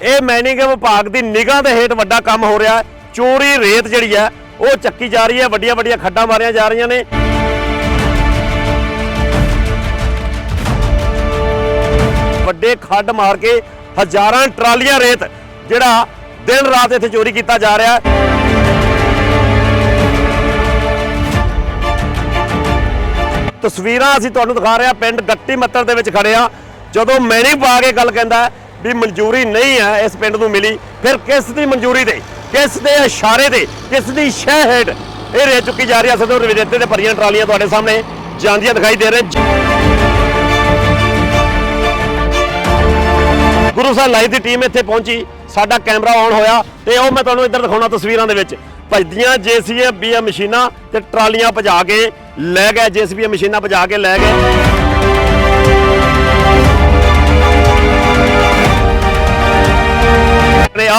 ਇਹ ਮੈਨਿੰਗ ਵਿਭਾਗ ਦੀ ਨਿਗਾਹ ਦੇ ਹੇਠ ਵੱਡਾ ਕੰਮ ਹੋ ਰਿਹਾ ਚੋਰੀ, ਰੇਤ ਜਿਹੜੀ ਹੈ, ਉਹ ਚੱਕੀ ਜਾ ਰਹੀ ਹੈ। ਵੱਡੀਆਂ ਵੱਡੀਆਂ ਖੱਡਾਂ ਮਾਰੀਆਂ ਜਾ ਰਹੀਆਂ ਨੇ। ਵੱਡੇ ਖੱਡ ਮਾਰ ਕੇ ਹਜ਼ਾਰਾਂ ਟਰਾਲੀਆਂ ਰੇਤ ਜਿਹੜਾ ਦਿਨ ਰਾਤ ਇੱਥੇ ਚੋਰੀ ਕੀਤਾ ਜਾ ਰਿਹਾ ਹੈ। ਤਸਵੀਰਾਂ ਅਸੀਂ ਤੁਹਾਨੂੰ ਦਿਖਾ ਰਹੇ ਹਾਂ ਪਿੰਡ ਗੱਟੀ ਮੱਤਰ ਦੇ ਵਿੱਚ ਖੜੇ ਆ ਜਦੋਂ ਮੈਨੀ ਪਾ ਕੇ ਗੱਲ ਕਹਿੰਦਾ ਵੀ ਮਨਜ਼ੂਰੀ ਨਹੀਂ ਹੈ ਇਸ ਪਿੰਡ ਨੂੰ ਮਿਲੀ। ਫਿਰ ਕਿਸ ਦੀ ਮਨਜ਼ੂਰੀ ਤੇ ਕਿਸ ਦੇ ਇਸ਼ਾਰੇ ਤੇ ਕਿਸ ਦੀ ਸ਼ਹਿ ਹੇਠ? ਇਹ ਰੇਤ ਚੁੱਕੀ ਜਾ ਰਹੀ ਹੈ ਸਦੋਂ ਰੇਤੇ ਤੇ ਭਰੀਆਂ ਟਰਾਲੀਆਂ ਤੁਹਾਡੇ ਸਾਹਮਣੇ। ਜਾਂਦੀਆਂ ਦਿਖਾਈ ਦੇ ਰਹੇ ਗੁਰੂ ਸਾਹਿਬ ਲਾਈਵ ਦੀ ਟੀਮ ਇੱਥੇ ਪਹੁੰਚੀ। ਸਾਡਾ ਕੈਮਰਾ ਆਨ ਹੋਇਆ ਤੇ ਉਹ ਮੈਂ ਤੁਹਾਨੂੰ ਇੱਧਰ ਦਿਖਾਉਣਾ ਤਸਵੀਰਾਂ ਦੇ ਵਿੱਚ। ਭਜਦੀਆਂ ਜੇਸੀਬੀ ਮਸ਼ੀਨਾਂ ਤੇ ਟਰਾਲੀਆਂ ਭਜਾ ਕੇ ਲੈ ਗਏ ਜੇਸੀਬੀ ਮਸ਼ੀਨਾਂ ਭਜਾ ਕੇ ਲੈ ਗਏ।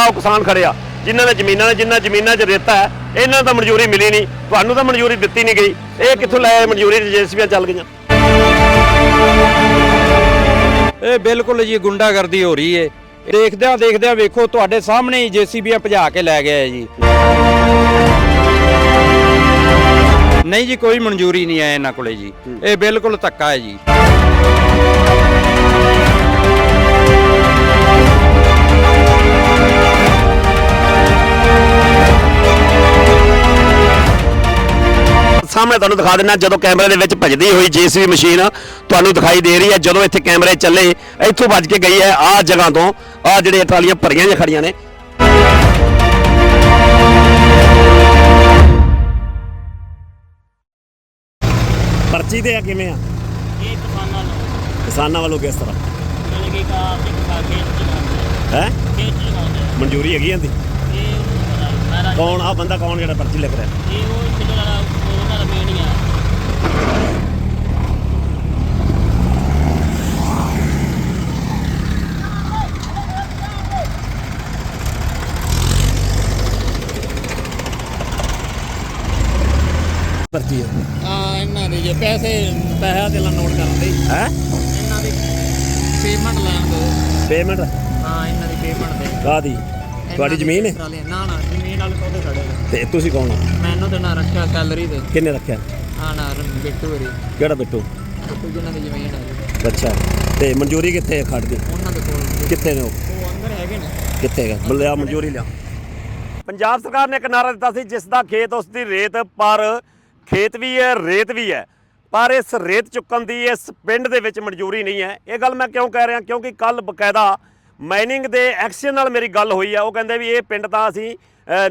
ਨੇ ਕਿਸਾਨ ਖੜੇ ਜਿਨ੍ਹਾਂ ਦੇ ਜ਼ਮੀਨਾਂ ਨੇ ਜਿਨ੍ਹਾਂ ਜ਼ਮੀਨਾਂ 'ਚ ਰੇਤਾ ਹੈ, ਇਹਨਾਂ ਦਾ ਮਨਜ਼ੂਰੀ ਮਿਲੀ ਨਹੀਂ, ਤੁਹਾਨੂੰ ਤਾਂ ਮਨਜ਼ੂਰੀ ਦਿੱਤੀ ਨਹੀਂ ਗਈ। ਇਹ ਕਿੱਥੋਂ ਲੈ ਮਨਜ਼ੂਰੀ ਜੇਸੀਬੀਆਂ ਚੱਲ ਗਈਆਂ? ਇਹ ਬਿਲਕੁਲ ਜੀ ਗੁੰਡਾਗਰਦੀ ਹੋ ਰਹੀ ਏ। ਦੇਖਦਿਆਂ ਦੇਖਦਿਆਂ ਵੇਖੋ, ਤੁਹਾਡੇ ਸਾਹਮਣੇ ਹੀ ਜੀਸੀਬੀਆਂ ਭਜਾ ਕੇ ਲੈ ਗਏ ਜੀ। ਨਹੀਂ ਜੀ, ਕੋਈ ਮਨਜ਼ੂਰੀ ਨਹੀਂ ਹੈ ਇਹਨਾਂ ਕੋਲੇ ਜੀ। ਇਹ ਬਿਲਕੁਲ ਧੱਕਾ ਹੈ ਜੀ। ਤੁਹਾਨੂੰ ਦਿਖਾ ਦਿੰਦਾ ਜਦੋਂ ਕੈਮਰੇ ਦੇ ਵਿੱਚ ਭਜਦੀ ਹੋਈ ਜੀਸੀਬੀ ਮਸ਼ੀਨ ਤੁਹਾਨੂੰ ਦਿਖਾਈ ਦੇ ਰਹੀ ਹੈ ਜਦੋਂ ਇੱਥੇ ਕੈਮਰੇ ਚੱਲੇ ਇੱਥੋਂ ਵੱਜ ਕੇ ਗਈ ਹੈ ਆਹ ਜਗ੍ਹਾ ਤੋਂ ਆਹ ਜਿਹੜੇ ਟਰਾਲੀਆਂ ਭਰੀਆਂ ਜਿਹੀਆਂ ਖੜੀਆਂ ਨੇ। ਪਰਚੀ ਤੇ ਆ ਕਿਵੇਂ ਆ? ਇਹ ਕਿਸਾਨਾਂ ਨੂੰ। ਕਿਸਾਨਾਂ ਵੱਲੋਂ ਕਿਸ ਤਰ੍ਹਾਂ? ਮਿਲ ਗਈ ਕਾ ਤੇ ਹੈ? ਖੇਤ। ਮਨਜ਼ੂਰੀ ਹੈਗੀ ਜਾਂਦੀ ਇਹ ਉਹਨੂੰ ਪਤਾ ਸਾਰਾ ਕੌਣ? ਆ ਬੰਦਾ ਕੌਣ ਜਿਹੜਾ ਪਰਚੀ ਲਿਖ ਰਿਹਾ? ਇਹ ਉਹ ਇੱਕ ਜਿਹੜਾ ਆ। ਪਰਚੀ ਆ ਇਹਨਾਂ ਦੇ ਜੇ ਪੈਸੇ ਪੈਸਾ ਦੇ ਨੋਟ ਕਰਨ ਦੇ। ਹੈ? ਇਹਨਾਂ ਦੀ ਪੇਮੈਂਟ ਲੈਣ ਦੋ। ਪੇਮੈਂਟ ਹਾਂ ਇਹਨਾਂ ਦੀ ਪੇਮੈਂਟ ਦੇ। ਕਾਦੀ ਤੁਹਾਡੀ ਜ਼ਮੀਨ ਹੈ? ਟਰਾਲੀਆਂ। ਨਾ ਨਾ ਜ਼ਮੀਨ ਵਾਲੇ ਕੋਲ ਖੜੇ ਨੇ। ਤੇ ਤੁਸੀਂ ਕੌਣ ਹੋ? ਮੈਨੂੰ ਤੇ ਨਾ ਰੱਖਿਆ ਸੈਲਰੀ ਦੇ ਕਿੰਨੇ ਰੱਖਿਆ? ਬਿੱਟੂ ਕਿਹੜਾ ਬਿੱਟੂ? ਬਿੱਟੂ ਜਿਹਨਾਂ ਦੀ ਜ਼ਮੀਨ ਹੈ ਜੀ, ਅੱਛਾ ਤੇ ਮਨਜ਼ੂਰੀ ਕਿੱਥੇ ਹੈ ਖੜ ਦੀ ਉਹਨਾਂ ਦੇ ਕੋਲ ਕਿੱਥੇ ਨੇ ਉਹ? ਉਹ ਅੰਦਰ ਹੈਗੇ ਨੇ। ਕਿੱਥੇ ਹੈਗਾ? ਬਲਿਆ ਮਨਜ਼ੂਰੀ ਲਿਆ। ਪੰਜਾਬ ਸਰਕਾਰ ਨੇ ਇੱਕ ਨਾਰਾ ਦਿੱਤਾ ਸੀ ਜਿਸ ਦਾ ਖੇਤ ਉਸ ਦੀ ਰੇਤ ਪਰ ਖੇਤ ਵੀ ਹੈ ਰੇਤ ਵੀ ਹੈ। ਪਰ ਇਸ ਰੇਤ ਚੁੱਕਣ ਦੀ ਇਸ ਪਿੰਡ ਦੇ ਵਿੱਚ ਮਨਜ਼ੂਰੀ ਨਹੀਂ ਹੈ। ਇਹ ਗੱਲ ਮੈਂ ਕਿਉਂ ਕਹਿ ਰਿਹਾ? ਕਿਉਂਕਿ ਕੱਲ ਬਕਾਇਦਾ ਮਾਈਨਿੰਗ ਦੇ ਐਕਸ਼ਨ ਨਾਲ ਮੇਰੀ ਗੱਲ ਹੋਈ ਹੈ ਉਹ ਕਹਿੰਦੇ ਵੀ ਇਹ ਪਿੰਡ ਤਾਂ ਅਸੀਂ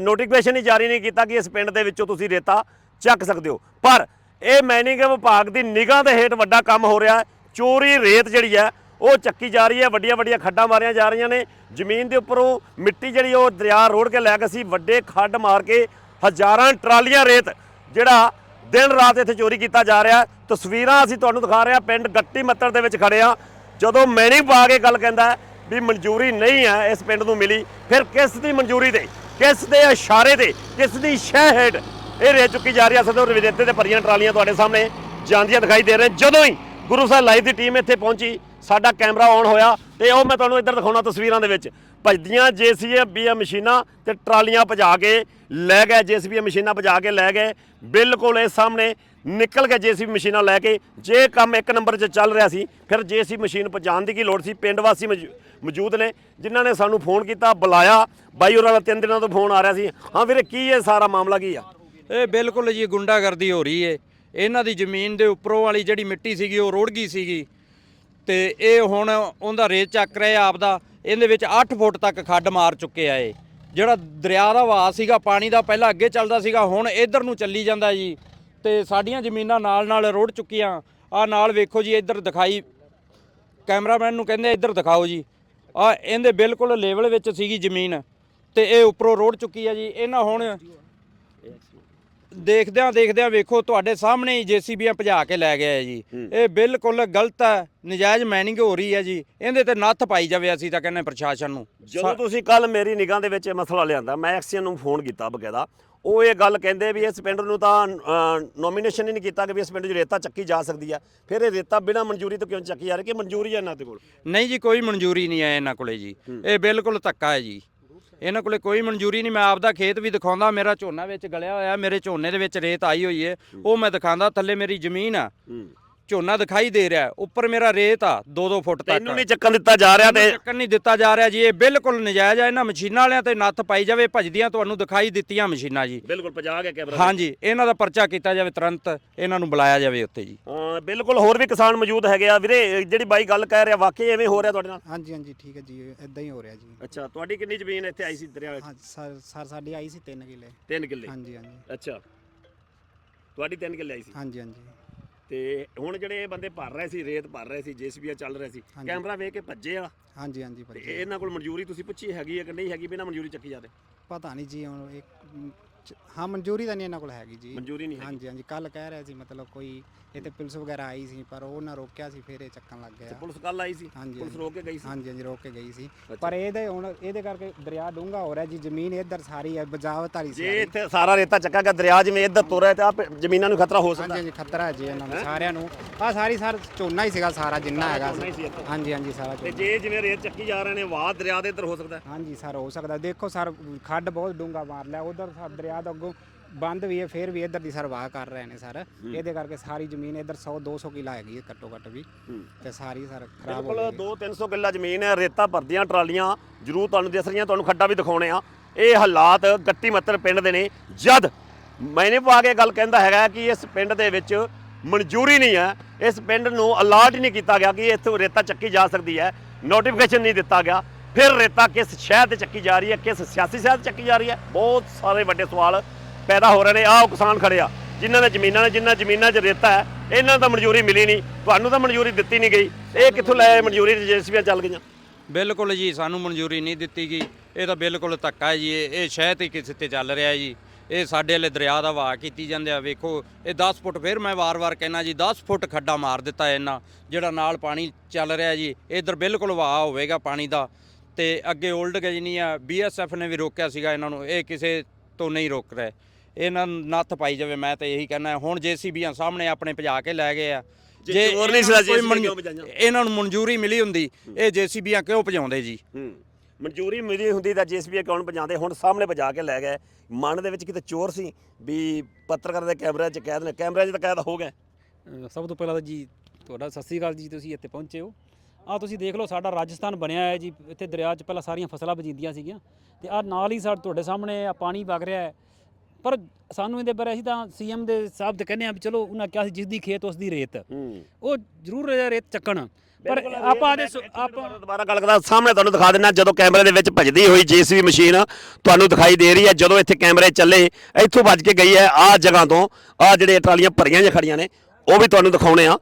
ਨੋਟੀਫਿਕੇਸ਼ਨ ਹੀ ਜਾਰੀ ਨਹੀਂ ਕੀਤਾ ਕਿ ਇਸ ਪਿੰਡ ਦੇ ਵਿੱਚੋਂ ਤੁਸੀਂ ਰੇਤਾ ਚੱਕ ਸਕਦੇ ਹੋ। ਪਰ ਇਹ ਮੈਨਿੰਗ ਵਿਭਾਗ ਦੀ ਨਿਗਾਹ ਦੇ ਹੇਠ ਵੱਡਾ ਕੰਮ ਹੋ ਰਿਹਾ ਚੋਰੀ ਰੇਤ ਜਿਹੜੀ ਹੈ, ਉਹ ਚੱਕੀ ਜਾ ਰਹੀ ਹੈ ਵੱਡੀਆਂ ਵੱਡੀਆਂ ਖੱਡਾਂ ਮਾਰੀਆਂ ਜਾ ਰਹੀਆਂ ਨੇ। ਜ਼ਮੀਨ ਦੇ ਉੱਪਰੋਂ ਮਿੱਟੀ ਜਿਹੜੀ ਉਹ ਦਰਿਆ ਰੋੜ ਕੇ ਲੈ ਕੇ ਸੀ। ਵੱਡੇ ਖੱਡ ਮਾਰ ਕੇ ਹਜ਼ਾਰਾਂ ਟਰਾਲੀਆਂ ਰੇਤ ਜਿਹੜਾ ਦਿਨ ਰਾਤ ਇੱਥੇ ਚੋਰੀ ਕੀਤਾ ਜਾ ਰਿਹਾ ਤਸਵੀਰਾਂ ਅਸੀਂ ਤੁਹਾਨੂੰ ਦਿਖਾ ਰਹੇ ਹਾਂ। ਪਿੰਡ ਗੱਟੀ ਮੱਤਰ ਦੇ ਵਿੱਚ ਖੜੇ ਆ ਜਦੋਂ ਮੈਨੀ ਪਾ ਕੇ ਗੱਲ ਕਹਿੰਦਾ ਵੀ ਮਨਜ਼ੂਰੀ ਨਹੀਂ ਹੈ ਇਸ ਪਿੰਡ ਨੂੰ ਮਿਲੀ, ਫਿਰ ਕਿਸ ਦੀ ਮਨਜ਼ੂਰੀ ਤੇ ਕਿਸ ਦੇ ਇਸ਼ਾਰੇ ਤੇ ਕਿਸ ਦੀ ਸ਼ਹਿ ਹੇਠ ਇਹ ਰੇਤ ਚੁੱਕੀ ਜਾ ਰਹੀ ਹੈ ਸਦੋਂ ਰੇਤੇ ਤੇ ਭਰੀਆਂ ਟਰਾਲੀਆਂ ਤੁਹਾਡੇ ਸਾਹਮਣੇ। ਜਾਂਦੀਆਂ ਦਿਖਾਈ ਦੇ ਰਹੇ ਜਦੋਂ ਹੀ ਗੁਰੂ ਸਾਹਿਬ ਲਾਈਵ ਦੀ ਟੀਮ ਇੱਥੇ ਪਹੁੰਚੀ, ਸਾਡਾ ਕੈਮਰਾ ਆਨ ਹੋਇਆ ਤੇ ਉਹ ਮੈਂ ਤੁਹਾਨੂੰ ਇੱਧਰ ਦਿਖਾਉਣਾ ਤਸਵੀਰਾਂ ਦੇ ਵਿੱਚ। ਭਜਦੀਆਂ ਜੇਸੀਬੀ ਮਸ਼ੀਨਾਂ ਤੇ ਟਰਾਲੀਆਂ ਭਜਾ ਕੇ ਲੈ ਗਏ ਜੇਸੀਬੀ ਮਸ਼ੀਨਾਂ ਭਜਾ ਕੇ ਲੈ ਗਏ। ਬਿਲਕੁਲ ਇਹ ਸਾਹਮਣੇ ਨਿਕਲ ਕੇ ਜੇਸੀਬੀ ਮਸ਼ੀਨਾਂ ਲੈ ਕੇ। ਜੇ ਕੰਮ ਇੱਕ ਨੰਬਰ 'ਚ ਚੱਲ ਰਿਹਾ ਸੀ, ਫਿਰ ਜੇਸੀਬੀ ਮਸ਼ੀਨ ਪਹੁੰਚਾਉਣ ਦੀ ਕੀ ਲੋੜ ਸੀ? ਪਿੰਡ ਵਾਸੀ ਮੌਜੂ- ਮੌਜੂਦ ਨੇ, ਜਿਨ੍ਹਾਂ ਨੇ ਸਾਨੂੰ ਫੋਨ ਕੀਤਾ, ਬੁਲਾਇਆ। ਬਾਈ ਹੋਰਾਂ ਦਾ ਤਿੰਨ ਦਿਨਾਂ ਤੋਂ ਫੋਨ ਆ ਰਿਹਾ ਸੀ। ਹਾਂ ਵੀਰੇ, ਕੀ ਇਹ ਸਾਰਾ ਮਾਮਲਾ ਕੀ ਆ? ਇਹ ਬਿਲਕੁਲ ਜੀ ਗੁੰਡਾਗਰਦੀ ਹੋ ਰਹੀ ਏ। ਇਹਨਾਂ ਦੀ ਜ਼ਮੀਨ ਦੇ ਉੱਪਰੋਂ ਵਾਲੀ ਜਿਹੜੀ ਮਿੱਟੀ ਸੀਗੀ, ਉਹ ਰੋੜ ਗਈ ਸੀਗੀ। ਤੇ ਇਹ ਹੁਣ ਉਹਦਾ ਰੇਤ ਚੱਕ ਰਿਹਾ ਆਪਦਾ। ਇਹਦੇ ਵਿੱਚ 8 ਫੁੱਟ ਤੱਕ ਖੱਡ ਮਾਰ ਚੁੱਕੇ ਆ ਇਹ। ਜਿਹੜਾ ਦਰਿਆ ਦਾ ਵਹਾਅ ਸੀਗਾ, ਪਾਣੀ ਦਾ ਪਹਿਲਾਂ ਅੱਗੇ ਚੱਲਦਾ ਸੀਗਾ, ਹੁਣ ਇਧਰ ਨੂੰ ਚੱਲੀ ਜਾਂਦਾ ਜੀ। ਤੇ ਸਾਡੀਆਂ ਜ਼ਮੀਨਾਂ ਨਾਲ ਨਾਲ ਰੋੜ ਚੁੱਕੀਆਂ। ਆ ਨਾਲ ਵੇਖੋ ਜੀ, ਇੱਧਰ ਦਿਖਾਈ। ਕੈਮਰਾਮੈਨ ਨੂੰ ਕਹਿੰਦੇ ਇੱਧਰ ਦਿਖਾਓ ਜੀ। ਆ ਇਹਦੇ ਬਿਲਕੁਲ ਲੈਵਲ ਵਿੱਚ ਸੀਗੀ ਜ਼ਮੀਨ। ਤੇ ਇਹ ਉੱਪਰੋਂ ਰੋੜ ਚੁੱਕੀ ਆ ਜੀ। ਇਹਨਾਂ ਹੁਣ ਦੇਖਦਿਆਂ ਦੇਖਦਿਆਂ ਵੇਖੋ ਤੁਹਾਡੇ ਸਾਹਮਣੇ ਹੀ ਜੀਸੀਬੀਆਂ ਭਜਾ ਕੇ ਲੈ ਗਏ ਆ ਜੀ। ਇਹ ਬਿਲਕੁਲ ਗਲਤ ਹੈ ਨਜਾਇਜ਼ ਮਾਈਨਿੰਗ ਹੋ ਰਹੀ ਹੈ ਜੀ। ਇਹਦੇ ਤੇ ਨੱਥ ਪਾਈ ਜਾਵੇ ਅਸੀਂ ਤਾਂ ਕਹਿੰਦੇ ਪ੍ਰਸ਼ਾਸਨ ਨੂੰ। ਜਦੋਂ ਤੁਸੀਂ ਕੱਲ ਮੇਰੀ ਨਿਗਾਹ ਦੇ ਵਿੱਚ ਇਹ ਮਸਲਾ ਲਿਆਂਦਾ ਮੈਂ ਐਕਸੀਅਨ ਨੂੰ ਫੋਨ ਕੀਤਾ ਬਕਾਇਦਾ। ਉਹ ਇਹ ਗੱਲ ਕਹਿੰਦੇ ਵੀ ਇਸ ਪਿੰਡ ਨੂੰ ਤਾਂ ਨੋਮੀਨੇਸ਼ਨ ਹੀ ਨਹੀਂ ਕੀਤਾ ਕਿ ਵੀ ਇਸ ਪਿੰਡ 'ਚ ਰੇਤਾ ਚੱਕੀ ਜਾ ਸਕਦੀ ਆ। ਫਿਰ ਇਹ ਰੇਤਾ ਬਿਨਾਂ ਮਨਜ਼ੂਰੀ ਤੋਂ ਕਿਉਂ ਚੱਕੀ ਜਾ ਰਹੀ? ਕਿ ਮਨਜ਼ੂਰੀ ਹੈ ਇਹਨਾਂ ਦੇ ਕੋਲ? ਨਹੀਂ ਜੀ ਕੋਈ ਮਨਜ਼ੂਰੀ ਨਹੀਂ ਹੈ ਇਹਨਾਂ ਕੋਲੇ ਜੀ। ਇਹ ਬਿਲਕੁਲ ਧੱਕਾ ਹੈ ਜੀ। ਇਹਨਾਂ ਕੋਲੇ ਕੋਈ ਮਨਜ਼ੂਰੀ ਨਹੀਂ, ਮੈਂ ਆਪਦਾ ਖੇਤ ਵੀ ਦਿਖਾਉਂਦਾ, ਮੇਰਾ ਝੋਨਾ ਵਿੱਚ ਗਲਿਆ ਹੋਇਆ, ਮੇਰੇ ਝੋਨੇ ਦੇ ਵਿੱਚ ਰੇਤ ਆਈ ਹੋਈ ਹੈ ਉਹ ਮੈਂ ਦਿਖਾਉਂਦਾ, ਥੱਲੇ ਮੇਰੀ ਜ਼ਮੀਨ ਆ। ਝੋਨਾ ਦਿਖਾਈ ਦੇ ਰਿਹਾ ਹੈ, ਉੱਪਰ ਮੇਰਾ ਰੇਤ ਆ 2-2 ਫੁੱਟ ਤੱਕ ਤੈਨੂੰ ਨਹੀਂ ਚੱਕਣ ਦਿੱਤਾ ਜਾ ਰਿਹਾ ਤੇ ਚੱਕਣ ਨਹੀਂ ਦਿੱਤਾ ਜਾ ਰਿਹਾ ਜੀ ਇਹ ਬਿਲਕੁਲ ਨਜਾਇਜ਼ ਆ। ਇਹਨਾਂ ਮਸ਼ੀਨਾਂ ਵਾਲਿਆਂ ਤੇ ਨੱਥ ਪਾਈ ਜਾਵੇ ਭਜਦੀਆਂ ਤੁਹਾਨੂੰ ਦਿਖਾਈ ਦਿੱਤੀਆਂ ਮਸ਼ੀਨਾਂ ਜੀ। ਬਿਲਕੁਲ ਪਜਾ ਕੇ ਕੈਮਰਾ ਹਾਂਜੀ ਇਹਨਾਂ ਦਾ ਪਰਚਾ ਕੀਤਾ ਜਾਵੇ ਤੁਰੰਤ ਇਹਨਾਂ ਨੂੰ ਬੁਲਾਇਆ ਜਾਵੇ ਉੱਤੇ ਜੀ। ਹਾਂ ਬਿਲਕੁਲ ਹੋਰ ਵੀ ਕਿਸਾਨ ਮੌਜੂਦ ਹੈਗੇ ਆ। ਵੀਰੇ ਜਿਹੜੀ ਬਾਈ ਗੱਲ ਕਹਿ ਰਿਹਾ ਵਾਕਈ ਐਵੇਂ ਹੋ ਰਿਹਾ ਤੁਹਾਡੇ ਨਾਲ? ਹਾਂਜੀ ਹਾਂਜੀ ਠੀਕ ਹੈ ਜੀ ਇਦਾਂ ਹੀ ਹੋ ਰਿਹਾ ਜੀ। ਅੱਛਾ ਤੁਹਾਡੀ ਕਿੰਨੀ ਜ਼ਮੀਨ ਇੱਥੇ ਆਈ ਸੀ ਦਰਿਆ ਵਿੱਚ ਹਾਂ ਸਰ ਸਰ ਸਾਡੀ ਆਈ ਸੀ 3 ਕਿੱਲੇ। 3 ਕਿੱਲੇ? ਹਾਂਜੀ ਹਾਂਜੀ। ਅੱਛਾ। ਤੁਹਾਡੀ 3 ਕਿੱਲੇ ਆਈ ਸੀ? ਹਾਂਜੀ ਹਾਂਜੀ। ਤੇ ਹੁਣ ਜਿਹੜੇ ਇਹ ਬੰਦੇ ਭਰ ਰਹੇ ਸੀ ਰੇਤ ਭਰ ਰਹੇ ਸੀ ਜੀਸੀਬੀ ਚੱਲ ਰਹੇ ਸੀ ਹਾਂਜੀ। ਕੈਮਰਾ ਵੇਖ ਕੇ ਭੱਜੇ ਆ। ਹਾਂਜੀ ਹਾਂਜੀ ਤੇ ਭਾਜੀ ਇਹਨਾਂ ਕੋਲ ਮਨਜ਼ੂਰੀ ਤੁਸੀਂ ਪੁੱਛੀ ਹੈਗੀ ਹੈ ਕਿ ਨਹੀਂ ਹੈਗੀ ਬਿਨਾਂ ਮਨਜ਼ੂਰੀ ਚੱਕੀ ਜਾ ਰਹੇ ਪਤਾ ਨਹੀਂ ਜੀ ਹੁਣ ਇੱਕ ਮ, ਚ- ਹਾਂ ਮਨਜ਼ੂਰੀ ਤਾਂ ਨਹੀਂ ਇਹਨਾਂ ਕੋਲ ਹੈਗੀ ਜੀ। ਮਨਜ਼ੂਰੀ ਨਹੀਂ ਹੈਗੀ। ਹਾਂਜੀ ਹਾਂਜੀ ਕੱਲ ਕਹਿ ਰਿਹਾ ਸੀ ਮਤਲਬ ਕੋਈ ਇੱਥੇ ਪੁਲਿਸ ਵਗੈਰਾ ਆਈ ਸੀ ਪਰ ਉਹ ਨਾ ਰੋਕਿਆ ਸੀ ਫਿਰ ਇਹ ਚੱਕਣ ਲੱਗ ਗਿਆ। ਪੁਲਿਸ ਕੱਲ ਆਈ ਸੀ? ਹਾਂਜੀ, ਪੁਲਿਸ। ਰੋਕ ਕੇ ਗਈ ਸੀ? ਹਾਂਜੀ ਹਾਂਜੀ ਰੋਕ ਕੇ ਗਈ ਸੀ। ਪਰ ਇਹਦੇ ਹੁਣ ਇਹਦੇ ਕਰਕੇ ਦਰਿਆ ਡੂੰਘਾ ਹੋ ਰਿਹਾ ਜੀ ਜ਼ਮੀਨ ਇੱਧਰ ਸਾਰੀ ਹੈ ਬਜਾਵਤ ਵਾਲੀ ਜੇ ਇੱਥੇ ਸਾਰਾ ਰੇਤਾ ਚੱਕਾ ਗਿਆ ਦਰਿਆ ਜਿਵੇਂ ਇੱਧਰ ਤੁਰ ਰਿਹਾ ਤੇ ਆ ਜ਼ਮੀਨਾਂ ਨੂੰ ਖਤਰਾ ਹੋ ਹਾਂਜੀ ਸਕਦਾ। ਹਾਂਜੀ ਖਤਰਾ ਹੈ ਜੀ ਇਹਨਾਂ ਨੂੰ ਸਾਰਿਆਂ ਨੂੰ। ਆ ਸਾਰੀ ਸਰ ਝੋਨਾ ਹੀ ਸੀਗਾ ਸਾਰਾ ਜਿੰਨਾ ਹੈਗਾ ਝੋਨਾ ਹੀ ਸੀ ਇੱਥੇ। ਹਾਂਜੀ ਹਾਂਜੀ ਸਾਰਾ ਤੇ ਝੋਨਾ। ਜੇ ਜਿਵੇਂ ਰੇਤ ਚੱਕੀ ਜਾ ਰਹੇ ਨੇ ਵਾਹ ਦਰਿਆ ਦੇ ਇੱਧਰ ਹੋ ਸਕਦਾ। ਹਾਂਜੀ ਸਰ ਹੋ ਸਕਦਾ। ਦੇਖੋ ਸਰ ਖੱਡ ਬਹੁਤ ਡੂੰਗਾ ਮਾਰ ਲਿਆ ਉਧਰ ਸਰ ਦਰਿਆ ਦਾ ਅੱਗੋਂ ਬੰਦ ਵੀ ਹੈ ਫਿਰ ਵੀ ਇੱਧਰ ਦੀ ਸਰ ਵਾਹ ਕਰ ਰਹੇ ਨੇ ਸਰ। ਇਹਦੇ ਕਰਕੇ ਸਾਰੀ ਜ਼ਮੀਨ ਇੱਧਰ 100 200 ਕਿਲਾ ਹੈਗੀ ਹੈ ਘੱਟੋ ਘੱਟ ਵੀ। ਤੇ ਸਾਰੀ ਸਰ ਖਰਾਬ ਹੋ ਬਿਲਕੁਲ ਗਈ 2-300 ਕਿੱਲਾ ਜ਼ਮੀਨ ਹੈ ਰੇਤਾ ਭਰਦੀਆਂ ਟਰਾਲੀਆਂ ਜ਼ਰੂਰ ਤੁਹਾਨੂੰ ਦਿਸ ਰਹੀਆਂ ਤੁਹਾਨੂੰ ਖੱਡਾ ਵੀ ਦਿਖਾਉਣੇ ਆ। ਇਹ ਹਾਲਾਤ ਗੱਟੀ ਮੱਤਰ ਪਿੰਡ ਦੇ ਨੇ। ਜਦ ਮੈਨੇ ਪਾ ਕੇ ਗੱਲ ਕਹਿੰਦਾ ਹੈਗਾ ਕਿ ਇਸ ਪਿੰਡ ਦੇ ਵਿੱਚ ਮਨਜ਼ੂਰੀ ਨਹੀਂ ਹੈ ਇਸ ਪਿੰਡ ਨੂੰ ਅਲਾਟ ਹੀ ਨਹੀਂ ਕੀਤਾ ਗਿਆ ਕਿ ਇੱਥੋਂ ਰੇਤਾ ਚੱਕੀ ਜਾ ਸਕਦੀ ਹੈ। ਨੋਟੀਫਿਕੇਸ਼ਨ ਨਹੀਂ ਦਿੱਤਾ ਗਿਆ। ਫਿਰ ਰੇਤਾ ਕਿਸ ਸ਼ਹਿਰ ਤੇ ਚੱਕੀ ਜਾ ਰਹੀ ਹੈ ਕਿਸ ਸਿਆਸੀ ਸ਼ਹਿਰ ਤੇ ਚੱਕੀ ਜਾ ਰਹੀ ਹੈ? ਬਹੁਤ ਸਾਰੇ ਵੱਡੇ ਸਵਾਲ ਪੈਦਾ ਹੋ ਰਹੇ ਨੇ, ਆਹ ਕਿਸਾਨ ਖੜੇ ਆ। ਜਿਨ੍ਹਾਂ ਦੇ ਜ਼ਮੀਨਾਂ ਨੇ, ਜਿਨ੍ਹਾਂ ਜ਼ਮੀਨਾਂ 'ਚ ਰੇਤਾ ਹੈ, ਇਹਨਾਂ ਨੂੰ ਤਾਂ ਮਨਜ਼ੂਰੀ ਮਿਲੀ ਨਹੀਂ, ਤੁਹਾਨੂੰ ਤਾਂ ਮਨਜ਼ੂਰੀ ਦਿੱਤੀ ਨਹੀਂ ਗਈ। ਇਹ ਕਿੱਥੋਂ ਲੈ ਆਏ ਮਨਜ਼ੂਰੀ ਰਜਿਸਟਰੀਆਂ ਚੱਲ ਗਈਆਂ? ਬਿਲਕੁਲ ਜੀ, ਸਾਨੂੰ ਮਨਜ਼ੂਰੀ ਨਹੀਂ ਦਿੱਤੀ ਗਈ। ਇਹ ਤਾਂ ਬਿਲਕੁਲ ਧੱਕਾ ਹੈ ਜੀ, ਇਹ ਇਹ ਸ਼ਹਿਦ ਹੀ ਕਿਸੇ ਤੇ ਚੱਲ ਰਿਹਾ ਜੀ। ਇਹ ਸਾਡੇ ਵਾਲੇ ਦਰਿਆ ਦਾ ਵਹਾਅ ਕੀਤੀ ਜਾਂਦੇ ਆ, ਵੇਖੋ, ਇਹ 10 ਫੁੱਟ ਫਿਰ ਮੈਂ ਵਾਰ-ਵਾਰ ਕਹਿਣਾ ਜੀ 10 ਫੁੱਟ ਖੱਡਾ ਮਾਰ ਦਿੱਤਾ ਇਹਨਾਂ, ਜਿਹੜਾ ਨਾਲ ਪਾਣੀ ਚੱਲ ਰਿਹਾ ਜੀ। ਇਧਰ ਬਿਲਕੁਲ ਵਹਾਅ ਹੋਵੇਗਾ ਪਾਣੀ ਦਾ। ਤੇ ਅੱਗੇ 올ਡ ਗਜਨੀ ਆ ਬੀਐਸਐਫ ਨੇ ਵੀ ਰੋਕਿਆ ਸੀਗਾ ਇਹਨਾਂ ਨੂੰ, ਇਹ ਕਿਸੇ ਤੋਂ ਨਹੀਂ ਰੋਕ ਰਿਹਾ। ਇਹਨਾਂ ਨੂੰ ਨੱਥ ਪਾਈ ਜਾਵੇ ਮੈਂ ਤਾਂ ਇਹੀ ਕਹਿਣਾ ਹੁਣ ਜੇਸੀਬੀਆਂ ਸਾਹਮਣੇ ਆਪਣੇ ਭਜਾ ਕੇ ਲੈ ਗਏ ਆ। ਜੇ ਚੋਰ ਨਹੀਂ ਸੀ ਇਹਨਾਂ ਨੂੰ ਕਿਉਂ ਭਜਾਈਆਂ? ਇਹਨਾਂ ਮਨਜ਼ੂਰੀ ਮਿਲੀ ਹੁੰਦੀ ਇਹ ਜੇਸੀਬੀਆਂ ਕਿਉਂ ਭਜਾਉਂਦੇ ਜੀ? ਮਨਜ਼ੂਰੀ ਮਿਲੀ ਹੁੰਦੀ ਤਾਂ ਜੀਐਸਬੀ ਅਕਾਊਂਟ ਪਜਾਉਂਦੇ ਹੁਣ ਸਾਹਮਣੇ ਵਜਾ ਕੇ ਲੈ ਗਏ। ਮਨ ਦੇ ਵਿੱਚ ਕਿਤੇ ਚੋਰ ਸੀ ਵੀ ਪੱਤਰਕਾਰ ਦੇ ਕੈਮਰੇ 'ਚ ਕੈਦ ਨੇ ਕੈਮਰੇ 'ਚ ਤਾਂ ਕੈਦ ਹੋ ਗਏ। ਸਭ ਤੋਂ ਪਹਿਲਾਂ ਤਾਂ ਜੀ ਤੁਹਾਡਾ ਸਤਿ ਸ੍ਰੀ ਅਕਾਲ ਜੀ ਤੁਸੀਂ ਇੱਥੇ ਪਹੁੰਚੇ ਹੋ। ਆ ਤੁਸੀਂ ਦੇਖ ਲਓ ਸਾਡਾ ਰਾਜਸਥਾਨ ਬਣਿਆ ਹੈ ਜੀ। ਇੱਥੇ ਦਰਿਆ 'ਚ ਪਹਿਲਾਂ ਸਾਰੀਆਂ ਫਸਲਾਂ ਬਜੀਂਦੀਆਂ ਸੀਗੀਆਂ। ਤੇ ਆ ਨਾਲ ਹੀ ਸਾਡੇ ਤੁਹਾਡੇ ਸਾਹਮਣੇ ਆ ਪਾਣੀ ਵਗ ਰਿਹਾ ਹੈ। ਪਰ ਸਾਨੂੰ ਇਹਦੇ ਬਾਰੇ ਅਸੀਂ ਤਾਂ ਸੀਐਮ ਦੇ ਸਾਹਿਬ ਤੇ ਕਹਿੰਦੇ ਆ ਵੀ ਚਲੋ ਉਹਨਾਂ ਕਿਹਾ ਸੀ ਜਿਸ ਦੀ ਖੇਤ ਉਸ ਦੀ ਰੇਤ। ਉਹ ਜ਼ਰੂਰ ਰੇਤ ਚੱਕਣ। ਪਰ ਆਪਾਂ ਦੇ ਆਪਾਂ ਦੁਬਾਰਾ ਗੱਲ ਕਰਦਾ ਸਾਹਮਣੇ ਤੁਹਾਨੂੰ ਦਿਖਾ ਦਿੰਦਾ ਜਦੋਂ ਕੈਮਰੇ ਦੇ ਵਿੱਚ ਭਜਦੀ ਹੋਈ ਜੀਸੀਬੀ ਮਸ਼ੀਨ ਤੁਹਾਨੂੰ ਦਿਖਾਈ ਦੇ ਰਹੀ ਹੈ ਜਦੋਂ ਇੱਥੇ ਕੈਮਰੇ ਚੱਲੇ ਇੱਥੋਂ ਵੱਜ ਕੇ ਗਈ ਹੈ ਆਹ ਜਗ੍ਹਾ ਤੋਂ ਆਹ ਜਿਹੜੇ ਟਰਾਲੀਆਂ ਭਰੀਆਂ ਜਿਹੀਆਂ ਖੜੀਆਂ ਨੇ ਉਹ ਵੀ ਤੁਹਾਨੂੰ ਦਿਖਾਉਣੇ ਆ।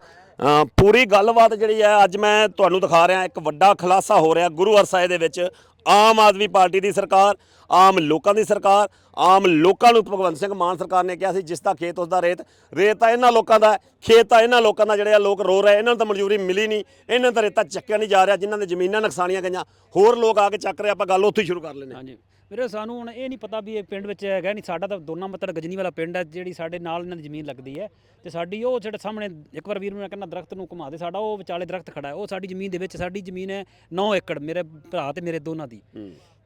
ਪੂਰੀ ਗੱਲਬਾਤ ਜਿਹੜੀ ਹੈ, ਅੱਜ ਮੈਂ ਤੁਹਾਨੂੰ ਦਿਖਾ ਰਿਹਾ, ਇੱਕ ਵੱਡਾ ਖੁਲਾਸਾ ਹੋ ਰਿਹਾ ਗੁਰੂ ਸਾਹਿਬ ਦੇ ਵਿੱਚ, ਆਮ ਆਦਮੀ ਪਾਰਟੀ ਦੀ ਸਰਕਾਰ, ਆਮ ਲੋਕਾਂ ਦੀ ਸਰਕਾਰ, ਆਮ ਲੋਕਾਂ ਨੂੰ ਭਗਵੰਤ ਸਿੰਘ ਮਾਨ ਸਰਕਾਰ ਨੇ ਕਿਹਾ ਸੀ, ਜਿਸ ਦਾ ਖੇਤ ਉਸ ਦਾ ਰੇਤ ਰੇਤ ਤਾਂ ਇਹਨਾਂ ਲੋਕਾਂ ਦਾ ਖੇਤ ਤਾਂ ਇਹਨਾਂ ਲੋਕਾਂ ਦਾ ਜਿਹੜੇ ਆ, ਲੋਕ ਰੋ ਰਹੇ, ਇਹਨਾਂ ਨੂੰ ਤਾਂ ਮਨਜ਼ੂਰੀ ਮਿਲੀ ਨਹੀਂ, ਇਹਨਾਂ ਦਾ ਰੇਤਾ ਚੱਕਿਆ ਨਹੀਂ ਜਾ ਰਿਹਾ, ਜਿਨ੍ਹਾਂ ਦੇ ਜ਼ਮੀਨਾਂ ਨੁਕਸਾਨੀਆਂ ਗਈਆਂ, ਹੋਰ ਲੋਕ ਆ ਕੇ ਚੱਕ ਰਹੇ, ਆਪਾਂ ਗੱਲ ਉੱਥੇ ਹੀ ਸ਼ੁਰੂ ਕਰ ਲੈਂਦੇ ਹਾਂ। ਹਾਂਜੀ। ਵੀਰੇ ਸਾਨੂੰ ਹੁਣ ਇਹ ਨਹੀਂ ਪਤਾ ਵੀ ਇਹ ਪਿੰਡ ਵਿੱਚ ਹੈਗਾ ਨਹੀਂ ਸਾਡਾ ਤਾਂ ਦੋਨਾ ਮਤਲਬ ਗਜਨੀ ਵਾਲਾ ਪਿੰਡ ਹੈ ਜਿਹੜੀ ਸਾਡੇ ਨਾਲ ਇਹਨਾਂ ਦੀ ਜ਼ਮੀਨ ਲੱਗਦੀ ਹੈ। ਤੇ ਸਾਡੀ ਉਹ ਜਿਹੜੇ ਸਾਹਮਣੇ ਇੱਕ ਵਾਰ ਵੀਰ ਨੂੰ ਮੈਂ ਕਹਿੰਦਾ ਦਰਖਤ ਨੂੰ ਘੁਮਾ ਦੇ ਸਾਡਾ ਉਹ ਵਿਚਾਲੇ ਦਰਖਤ ਖੜਾ ਹੈ ਉਹ ਸਾਡੀ ਜ਼ਮੀਨ ਦੇ ਵਿੱਚ ਸਾਡੀ ਜ਼ਮੀਨ ਹੈ 9 ਏਕੜ ਮੇਰੇ ਭਰਾ ਤੇ ਮੇਰੇ ਦੋਨਾਂ ਦੀ।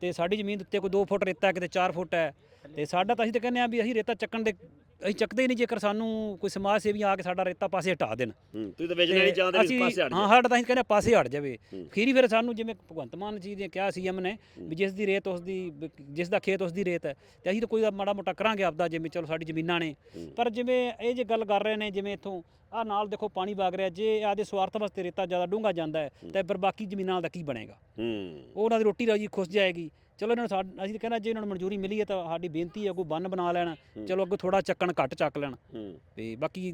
ਤੇ ਸਾਡੀ ਜ਼ਮੀਨ ਦੇ ਉੱਤੇ ਕੋਈ 2 ਫੁੱਟ ਰੇਤਾ ਹੈ, ਕਿਤੇ 4 ਫੁੱਟ ਹੈ। ਤੇ ਸਾਡਾ ਤਾਂ ਅਸੀਂ ਤਾਂ ਕਹਿੰਦੇ ਆ ਵੀ ਅਸੀਂ ਰੇਤਾ ਚੱਕਣ ਦੇ ਅਸੀਂ ਚੱਕਦੇ ਹੀ ਨਹੀਂ ਜੇਕਰ ਸਾਨੂੰ ਕੋਈ ਸਮਾਜ ਸੇਵੀ ਆ ਕੇ ਸਾਡਾ ਰੇਤਾ ਪਾਸੇ ਹਟਾ ਦੇਣ। ਹੂੰ ਤੁਸੀਂ ਤਾਂ ਵੇਚਣਾ ਨਹੀਂ ਚਾਹੁੰਦੇ ਵੀ ਪਾਸੇ ਹਟ ਹਾਂ। ਸਾਡਾ ਤਾਂ ਅਸੀਂ ਕਹਿੰਦੇ ਪਾਸੇ ਹਟ ਜਾਵੇ। ਖੀਰੀ ਫਿਰ ਸਾਨੂੰ ਜਿਵੇਂ ਭਗਵੰਤ ਮਾਨ ਜੀ ਨੇ ਕਿਹਾ ਸੀਐਮ ਨੇ ਵੀ ਜਿਸ ਦੀ ਰੇਤ ਉਸ ਦੀ ਜਿਸ ਦਾ ਖੇਤ ਉਸ ਦੀ ਰੇਤ ਹੈ ਤੇ ਅਸੀਂ ਤਾਂ ਕੋਈ ਮਾੜਾ ਮੋਟਾ ਕਰਾਂਗੇ ਆਪਦਾ ਜਿਵੇਂ ਚਲੋ ਸਾਡੀ ਜ਼ਮੀਨਾਂ ਨੇ। ਪਰ ਜਿਵੇਂ ਇਹ ਜੇ ਗੱਲ ਕਰ ਰਹੇ ਨੇ ਜਿਵੇਂ ਇੱਥੋਂ ਆ ਨਾਲ ਦੇਖੋ ਪਾਣੀ ਵਗ ਰਿਹਾ ਜੇ ਆਦੇ ਸਵਾਰਥ ਵਾਸਤੇ ਰੇਤਾ ਜ਼ਿਆਦਾ ਡੂੰਘਾ ਜਾਂਦਾ ਹੈ ਤੇ ਫਿਰ ਬਾਕੀ ਜ਼ਮੀਨਾਂ ਦਾ ਕੀ ਬਣੇਗਾ? ਹੂੰ। ਉਹ ਉਹਨਾਂ ਦੀ ਰੋਟੀ ਰਾਜੀ ਖੁੱਸ ਜਾਏਗੀ। ਚਲੋ ਇਹਨਾਂ ਨੂੰ ਸਾਡ- ਅਸੀਂ ਤਾਂ ਕਹਿੰਦਾ ਜੇ ਇਹਨਾਂ ਨੂੰ ਮਨਜ਼ੂਰੀ ਮਿਲੀ ਹੈ ਤਾਂ ਸਾਡੀ ਬੇਨਤੀ ਹੈ ਕੋਈ ਬੰਨ ਬਣਾ ਲੈਣ ਚਲੋ ਅੱਗੋਂ ਥੋੜਾ ਚੱਕਣ ਘੱਟ ਚੱਕ ਲੈਣ। ਹੂੰ। ਤੇ ਬਾਕੀ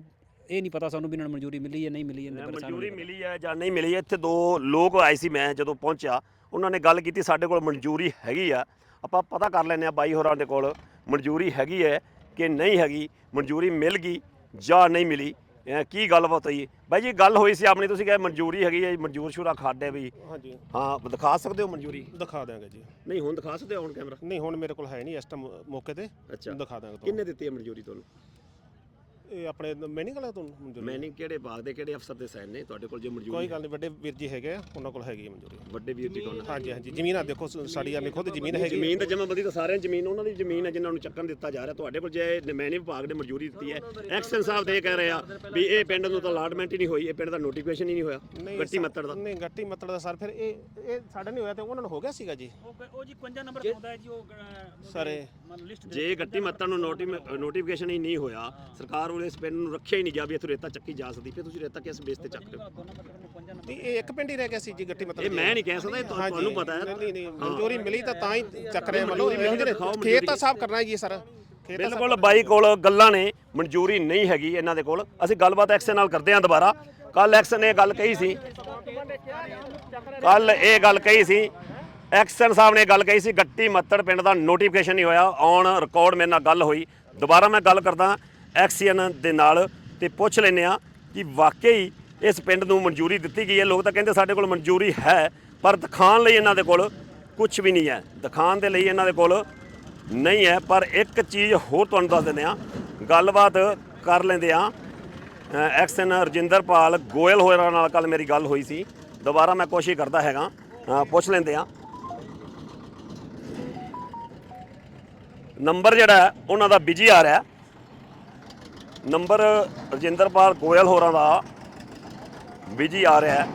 ਇਹ ਨਹੀਂ ਪਤਾ ਸਾਨੂੰ ਵੀ ਇਹਨਾਂ ਨੂੰ ਮਨਜ਼ੂਰੀ ਮਿਲੀ ਹੈ ਨਹੀਂ ਮਿਲੀ ਇਹਦੇ ਬਾਰੇ ਸਾਨੂੰ ਮਨਜ਼ੂਰੀ ਨਹੀਂ। ਮਿਲੀ ਹੈ ਜਾਂ ਨਹੀਂ ਮਿਲੀ ਹੈ। ਇੱਥੇ ਦੋ ਲੋਕ ਆਏ ਸੀ ਮੈਂ ਜਦੋਂ ਪਹੁੰਚਿਆ ਉਹਨਾਂ ਨੇ ਗੱਲ ਕੀਤੀ ਸਾਡੇ ਕੋਲ ਮਨਜ਼ੂਰੀ ਹੈਗੀ ਆ। ਆਪਾਂ ਪਤਾ ਕਰ ਲੈਂਦੇ ਆ ਬਾਈ ਹੋਰਾਂ ਦੇ ਕੋਲ ਮਨਜ਼ੂਰੀ ਹੈਗੀ ਹੈ ਕਿ ਨਹੀਂ ਹੈਗੀ ਮਨਜ਼ੂਰੀ ਮਿਲ ਗਈ ਜਾਂ ਨਹੀਂ ਮਿਲੀ। ਕੀ ਗੱਲਬਾਤ ਹੋਈ? ਬਾਈ ਜੀ ਗੱਲ ਹੋਈ ਸੀ ਆਪਣੀ ਤੁਸੀਂ ਕਹੇ ਮਨਜ਼ੂਰੀ ਹੈਗੀ ਹੈ ਜੀ, ਮਨਜ਼ੂਰ ਸ਼ੁਰਾ ਖੱਡ ਹੈ ਵੀ। ਹਾਂਜੀ। ਹਾਂ ਦਿਖਾ ਸਕਦੇ ਹੋ ਮਨਜ਼ੂਰੀ? ਦਿਖਾ ਦਿਆਂਗੇ ਜੀ। ਨਹੀਂ ਹੁਣ ਦਿਖਾ ਸਕਦੇ ਹੋ ਹੁਣ ਕੈਮਰਾ? ਨਹੀਂ ਹੁਣ ਮੇਰੇ ਕੋਲ ਹੈ ਨਹੀਂ ਇਸ ਟਾਈਮ ਮੌਕੇ ਤੇ। ਅੱਛਾ। ਦਿਖਾ ਦਿਆਂਗੇ ਕਿੰਨੇ ਦਿੱਤੀ ਹੈ ਮਨਜ਼ੂਰੀ ਤੁਹਾਨੂੰ? ਇਹ ਆਪਣੇ ਮੈਨਿੰਗ ਵਾਲਾ ਤੋਂ ਮਨਜ਼ੂਰੀ ਮੈਂ ਨਹੀਂ ਕਿਹੜੇ ਬਾਗ ਦੇ ਕਿਹੜੇ ਅਫਸਰ ਦੇ ਸਾਈਨ ਨੇ? ਤੁਹਾਡੇ ਕੋਲ ਜੇ ਮਨਜ਼ੂਰੀ ਕੋਈ ਗੱਲ ਨਹੀਂ ਵੱਡੇ ਵੀਰ ਜੀ ਹੈਗੇ ਆ ਉਹਨਾਂ ਕੋਲ ਹੈਗੀ ਹੈ ਮਨਜ਼ੂਰੀ। ਵੱਡੇ ਵੀਰ ਜੀ ਕੋਲ ਹਾਂਜੀ ਹਾਂਜੀ ਜ਼ਮੀਨ ਆ ਦੇਖੋ ਸ- ਸਾਡੀ ਆ ਖੁਦ ਜ਼ਮੀਨ ਹੈਗੀ ਜ਼ਮੀਨ ਤਾਂ ਜਮਾਬੰਦੀ ਤਾਂ ਸਾਰਿਆਂ ਦੀ ਜ਼ਮੀਨ ਉਹਨਾਂ ਦੀ ਜ਼ਮੀਨ ਹੈ ਜਿਨ੍ਹਾਂ ਨੂੰ ਚੱਕਣ ਦਿੱਤਾ ਜਾ ਰਿਹਾ। ਤੁਹਾਡੇ ਕੋਲ ਜੇ ਨਿਮੈਨੀ ਵਿਭਾਗ ਨੇ ਮਨਜ਼ੂਰੀ ਦਿੱਤੀ ਹੈ ਐਕਸ਼ਨ ਸਾਹਿਬ ਤੇ ਇਹ ਕਹਿ ਰਹੇ ਆ ਵੀ ਇਹ ਪਿੰਡ ਨੂੰ ਤਾਂ ਅਲਾਟਮੈਂਟ ਹੀ ਨਹੀਂ ਹੋਈ ਇਹ ਪਿੰਡ ਦਾ ਨੋਟੀਫਿਕੇਸ਼ਨ ਹੀ ਨਹੀਂ ਹੋਇਆ ਗੱਟੀ ਮੱਤੜ ਦਾ। ਨਹੀਂ ਗੱਟੀ ਮੱਤੜ ਦਾ ਸਰ ਫਿਰ ਇਹ ਇਹ ਸਾਡਾ ਨਹੀਂ ਹੋਇਆ ਤੇ ਉਹਨਾਂ ਨੂੰ ਹੋ ਗਿਆ ਸੀਗਾ ਜੀ? ਉਹ ਜੀ 51 ਨੰਬਰ ਤੇ ਆਉਂਦਾ ਹੈ ਜੀ ਉਹ ਸਰ ਇਹ ਲਿਸਟ ਜੇ ਗੱਟੀ ਮੱਤੜ ਨੂੰ ਨੋਟੀਫਿਕੇਸ਼ਨ ਹੀ ਨਹੀਂ ਹੋਇਆ ਸਰਕਾਰ ਵੱਲੋਂ ਇਸ ਪਿੰਡ ਨੂੰ ਰੱਖਿਆ ਹੀ ਨਹੀਂ ਗਿਆ ਵੀ ਇੱਥੋਂ ਰੇਤਾ ਚੱਕੀ ਜਾ ਸਕਦੀ ਫਿਰ ਤੁਸੀਂ ਰੇਤਾ ਕਿਸ ਬੇਸ ਤੇ ਚੱਕ ਰਹੇ ਹੋ ਤੇ ਇਹ ਇੱਕ ਪਿੰਡ ਹੀ ਰਹਿ ਗਿਆ ਸੀ ਜੀ ਗੱਟੀ ਮੱਤੜ ਇਹ ਮੈਂ ਨਹੀਂ ਕਹਿ ਸਕਦਾ ਇਹ ਤੁਹਾ-। ਤੁਹਾਨੂੰ ਪਤਾ ਹੈ। ਨਹੀਂ ਨਹੀਂ ਮਨਜ਼ੂਰੀ ਮਿਲੀ ਤਾਂ ਤਾਂ ਹੀ ਚੱਕ ਰਹੇ ਦਿਖਾਓ ਖੇਤ ਤਾਂ ਸਾਫ਼ ਕਰਨਾ ਜੀ ਸਰ। ਖੇਤ ਬਿਲਕੁਲ ਬਾਈ ਕੋਲ ਗੱਲਾਂ ਨੇ ਮਨਜ਼ੂਰੀ ਨਹੀਂ ਹੈਗੀ ਇਹਨਾਂ ਦੇ ਕੋਲ। ਅਸੀਂ ਗੱਲਬਾਤ ਐਕਸ਼ਨ ਨਾਲ ਕਰਦੇ ਹਾਂ ਦੁਬਾਰਾ। ਕੱਲ ਐਕਸ਼ਨ ਨੇ ਇਹ ਗੱਲ ਕਹੀ ਸੀ। ਕੱਲ ਇਹ ਗੱਲ ਕਹੀ ਸੀ। ਐਕਸ਼ਨ ਸਾਹਿਬ ਨੇ ਇਹ ਗੱਲ ਕਹੀ ਸੀ ਗੱਟੀ ਮੱਤੜ ਪਿੰਡ ਦਾ ਨੋਟੀਫਿਕੇਸ਼ਨ ਨਹੀਂ ਹੋਇਆ। ਔਨ ਰਿਕਾਰਡ ਮੇਰੇ ਨਾਲ ਗੱਲ ਹੋਈ। ਦੁਬਾਰਾ ਮੈਂ ਗੱਲ ਕਰਦਾ ਐਕਸੀਅਨ ਦੇ ਨਾਲ ਤੇ ਪੁੱਛ ਲੈਂਦੇ ਆ ਕਿ ਵਾਕਈ ਇਸ ਪਿੰਡ ਨੂੰ ਮਨਜ਼ੂਰੀ ਦਿੱਤੀ ਗਈ ਹੈ। ਲੋਕ ਤਾਂ ਕਹਿੰਦੇ ਸਾਡੇ ਕੋਲ ਮਨਜ਼ੂਰੀ ਹੈ, ਪਰ ਦਿਖਾਣ ਲਈ ਇਹਨਾਂ ਦੇ ਕੋਲ ਕੁਝ ਵੀ ਨਹੀਂ ਹੈ। ਦਿਖਾਣ ਦੇ ਲਈ ਇਹਨਾਂ ਦੇ ਕੋਲ ਨਹੀਂ ਹੈ, ਪਰ ਇੱਕ ਚੀਜ਼ ਹੋਰ ਤੁਹਾਨੂੰ ਦੱਸ ਦਿੰਦੇ ਆ ਗੱਲਬਾਤ ਕਰ ਲੈਂਦੇ ਆ ਐਕਸਨ ਰਜਿੰਦਰਪਾਲ ਗੋਇਲ ਹੋਰਾਂ ਨਾਲ ਕੱਲ ਮੇਰੀ ਗੱਲ ਹੋਈ ਸੀ। ਦੁਬਾਰਾ ਮੈਂ ਕੋਸ਼ਿਸ਼ ਕਰਦਾ ਹੈਗਾ। ਪੁੱਛ ਲੈਂਦੇ ਆ ਨੰਬਰ ਜਿਹੜਾ ਉਹਨਾਂ ਦਾ ਬਿਜ਼ੀ ਆ ਰਿਹਾ ਨੰਬਰ ਰਜਿੰਦਰਪਾਲ ਗੋਇਲ ਹੋਰਾਂ ਦਾ ਬਿਜ਼ੀ ਆ ਰਿਹਾ ਹੈ।